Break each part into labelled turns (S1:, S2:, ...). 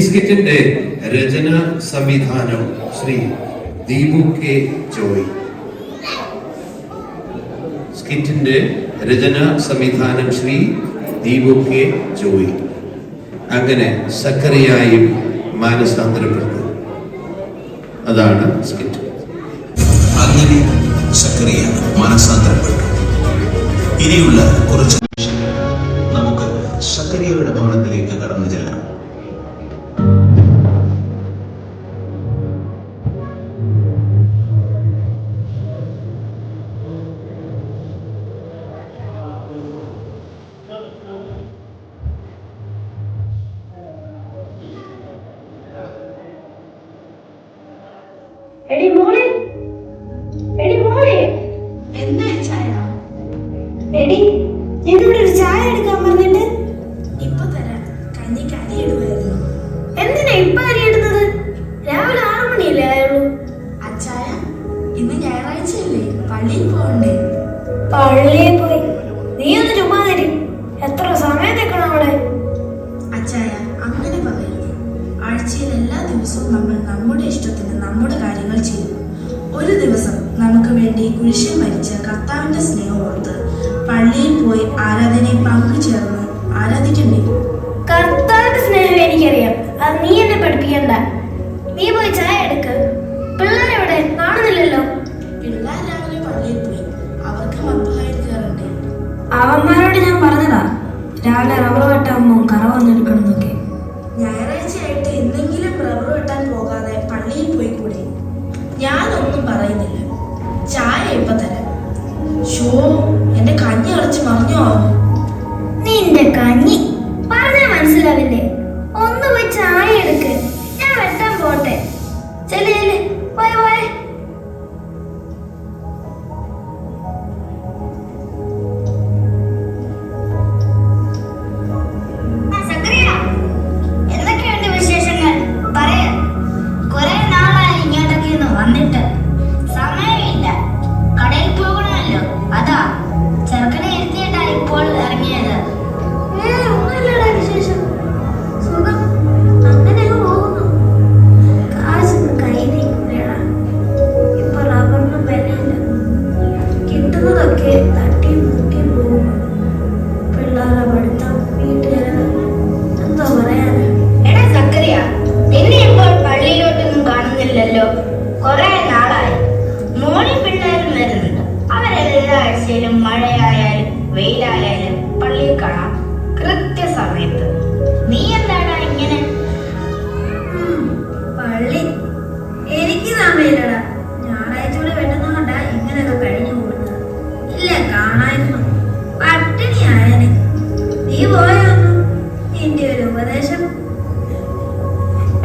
S1: ബിസ്ക്കറ്റിന്റെ രചന സംവിധാനം ശ്രീ ദീപു കെ ജോയ്. സ്കിറ്റിന്റെ രചന സംവിധാനം ശ്രീ ദീപു കെ ജോയ്. അങ്ങനെ സക്കറിയായും മാനസാന്തരപ്പെട്ടു അതാണ് സ്കിറ്റ്
S2: അങ്ങനെ സക്കറിയ മാനസാന്തരപ്പെട്ടു. ഇനിയുള്ള കുറച്ച് നമുക്ക് സക്കറിയയുടെ ഭവനത്തിലേക്ക് കടന്നു ചെല്ലാം.
S3: എടി എന്നോട് ഒരു ചായ എടുക്കാൻ പറഞ്ഞിട്ട്?
S4: ഇപ്പൊ തരാം. കഞ്ഞിക്ക് അരിയിടുമായിരുന്നു
S3: എന്തിനാ ഇപ്പൊ അരിയിടുന്നത് രാവിലെ ആറു മണിയല്ലേ ആയുള്ളൂ.
S4: അച്ചായ ഇന്ന് ഞായറാഴ്ചയല്ലേ? പള്ളിയിൽ പോകണ്ടേ?
S3: പള്ളിയിൽ പോയി. നീ ഒന്ന് ചുമ്മാ തരി എത്ര സമയം നിൽക്കണം അവിടെ?
S4: അച്ചായ അങ്ങനെ പറയരുത്. ആഴ്ചയിൽ എല്ലാ ദിവസവും നമ്മൾ നമ്മുടെ ഇഷ്ടത്തിന് നമ്മുടെ കാര്യങ്ങൾ ചെയ്യും. ഒരു ദിവസം നമുക്ക് വേണ്ടി കുരിശിൽ മരിച്ച കർത്താവിന്റെ സ്നേഹം ഓർത്ത് പള്ളിയിൽ പോയി ആരാധനയിൽ പങ്കുചേർന്ന് ആരാധിക്കണ്ടേ?
S3: കർത്താവിന്റെ സ്നേഹം എനിക്കറിയാം. അത് നീ എന്നെ പഠിപ്പിക്കണ്ട. നീ പോയി ചായ എടുക്ക്. പിള്ളേരെവിടെ കാണുന്നില്ലല്ലോ.
S4: പിള്ളേർ രാവിലെ പള്ളിയിൽ പോയി. അവർക്ക് കയറണ്ടേ
S3: അവന്മാരോട് ഞാൻ പറഞ്ഞതാ രാവിലെ റബ്ബർ വെട്ടാകുമ്പോ കറ വന്നെടുക്കണമെന്നൊക്കെ.
S4: ഞായറാഴ്ചയായിട്ട്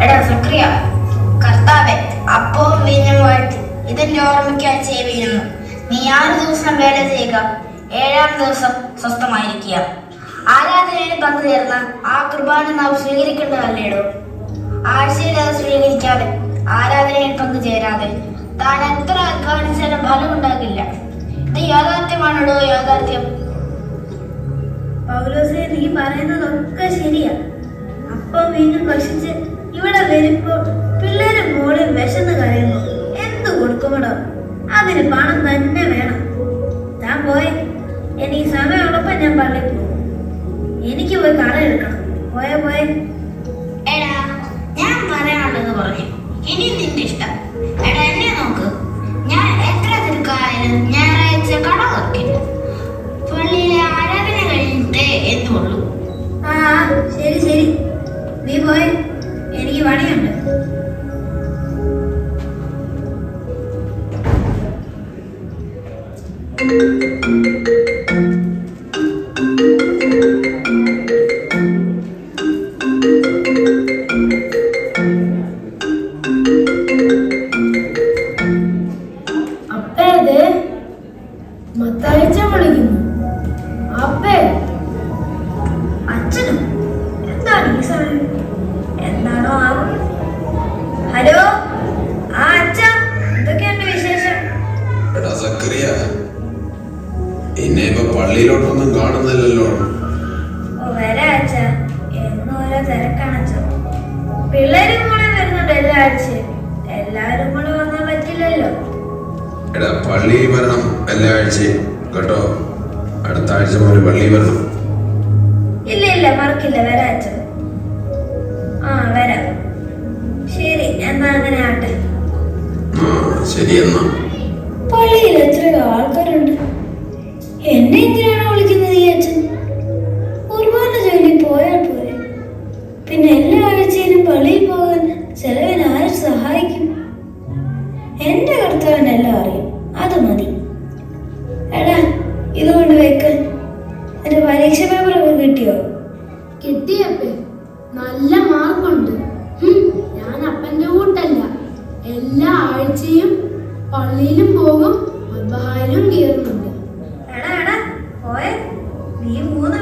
S5: എടാ സുക്രിയ കർത്താവെ അപ്പവും വീഞ്ഞും വാഴ്ത്തി. ഇതിന്റെ ഓർമ്മയ്ക്കായി ചെയ്യുന്നു നീ ആറ് ദിവസം വേല ചെയ്യുക ഏഴാം ദിവസം സ്വസ്ഥമായിരിക്കുക. ആരാധനയിൽ പങ്കുചേർന്ന ആ കുർബാന നാം സ്വീകരിക്കേണ്ടതല്ലേടോ? ആഴ്ചയിൽ അത് സ്വീകരിക്കാതെ ആരാധനയിൽ പങ്കുചേരാതെ താൻ എത്ര അധ്വാനിച്ചാലും ഫലമുണ്ടാകില്ല ഇത് യാഥാർത്ഥ്യമാണോ യാഥാർത്ഥ്യം?
S3: പൗലോസെ നീ പറയുന്നതൊക്കെ ശരിയാ. അപ്പം വീണ്ടും ഭക്ഷിച്ച് ഇവിടെ വരുമ്പോൾ പിള്ളേരെ മോളിൽ വിശന്ന് കരയുന്നു. എന്ത് കൊടുക്കുമടോ? അതിന് പണം തന്നെ വേണം. താൻ പോയെ. എനിക്ക് സമയമുള്ളപ്പോ ഞാൻ പള്ളിയിൽ പോകും. എനിക്ക് പോയി കട എടുക്കണം. പോയെ പോയെ.
S5: എടാ ഞാൻ പറയാനുള്ളത് പറഞ്ഞു. ഇനി നിന്റെ ഇഷ്ടം. എടാ എന്നെ നോക്ക്. ഞാൻ എത്ര തിരക്കായാലും ഞായറാഴ്ച കട തുറക്കില്ല.
S3: എന്താണോ ആ? ഹലോ? വിശേഷം? പള്ളിയിലോട്ടൊന്നും കാണുന്നില്ലല്ലോ. വരാ എല്ലാരും
S6: എടാ വരണം കേട്ടോ? അടുത്ത ആഴ്ച പോലെ പള്ളിയിൽ വരണം.
S3: ഇല്ല ഇല്ല മറക്കില്ല. വരാ ആ ശരി പള്ളിയിൽ എത്ര ആൾക്കാരുണ്ട്? എന്നെ എന്തിനാണ് വിളിക്കുന്നത് ഈ അച്ഛൻ? കുർബാന ജോലി പോയാൽ പോരെ. പിന്നെ എല്ലാ ആഴ്ചയിലും പള്ളിയിൽ പോകാൻ ചെലവൻ ആര് സഹായിക്കും? എന്റെ കർത്താവിനെല്ലാം അറിയും. അത് മതി. എടാ ഇതുകൊണ്ട് വെക്കാൻ എന്റെ പരീക്ഷ നീ മൂന്ന്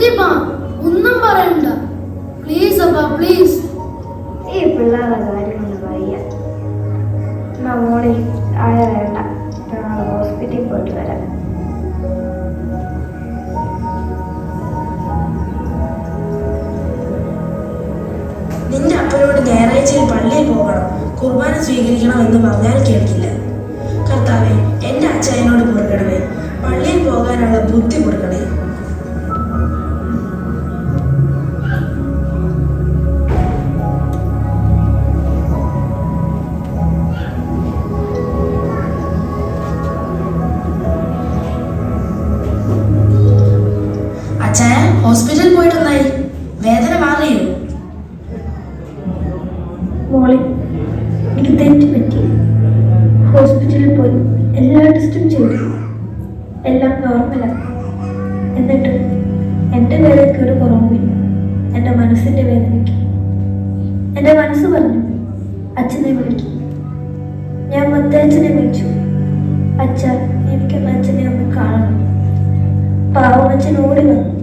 S4: ഹോസ്പിറ്റലിൽ
S7: ഒന്നും പറയണ്ട. പ്ലീസ് അപ്പ പ്ലീസ്
S3: ഈ പിള്ളേരുടെ കാര്യമൊന്നും വയ്യ മോളെ ആയ വേണ്ട. ഞങ്ങൾ ഹോസ്പിറ്റലിൽ പോയിട്ട് വരാം.
S4: നിന്റെ അപ്പനോട് ഞായറാഴ്ചയിൽ പള്ളിയിൽ പോകണം. കുർബാന സ്വീകരിക്കണം എന്ന് പറഞ്ഞാൽ കേൾക്കില്ല. കർത്താവെ എന്റെ അച്ഛനോട് കൊടുക്കണമേ. പള്ളിയിൽ പോകാനുള്ള ബുദ്ധി കൊടുക്കണേ.
S3: എല്ലാ ടെസ്റ്റും ചെയ്തു. എല്ലാം നോർമലാണ് എന്നിട്ട് എന്റെ വേദനയ്ക്ക് ഒരു കുറവുമില്ല. എന്റെ മനസ്സിന്റെ വേദനയ്ക്ക്. എന്റെ മനസ്സ് പറഞ്ഞു അച്ഛനെ വിളിക്കും. ഞാൻ മത്തച്ഛനെ വിളിച്ചു. അച്ഛ എനിക്കൊന്ന് അച്ഛനെ ഒന്ന് കാണണം. പാവം അച്ഛൻ ഓടി വന്നു.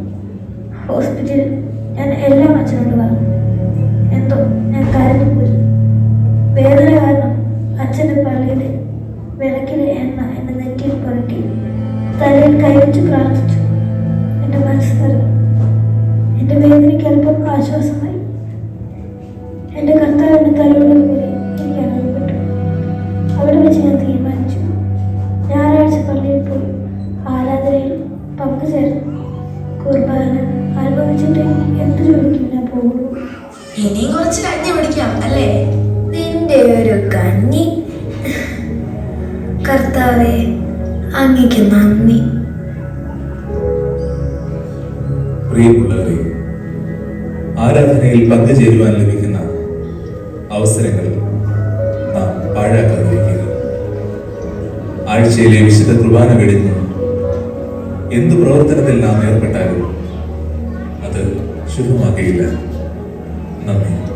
S4: ഇനിയും കുറച്ച് കഞ്ഞി പിടിക്കാം അല്ലേ?
S3: നിന്റെ ഒരു കഞ്ഞി. കർത്താവെ അങ്ങക്ക് നന്ദി.
S8: പ്രിയമുള്ളവരെ ആരാധനയിൽ പങ്കുചേരുവാൻ ലഭിക്കുന്ന അവസരങ്ങൾ നാം പാഴാക്കാതിരിക്കുക. ആഴ്ചയിലെ വിശുദ്ധ കുർബാന വെടിഞ്ഞ് എന്ത് പ്രവർത്തനത്തിൽ നാം ഏർപ്പെട്ടാലും ശുഭമാകുകയില്ല നന്ദി.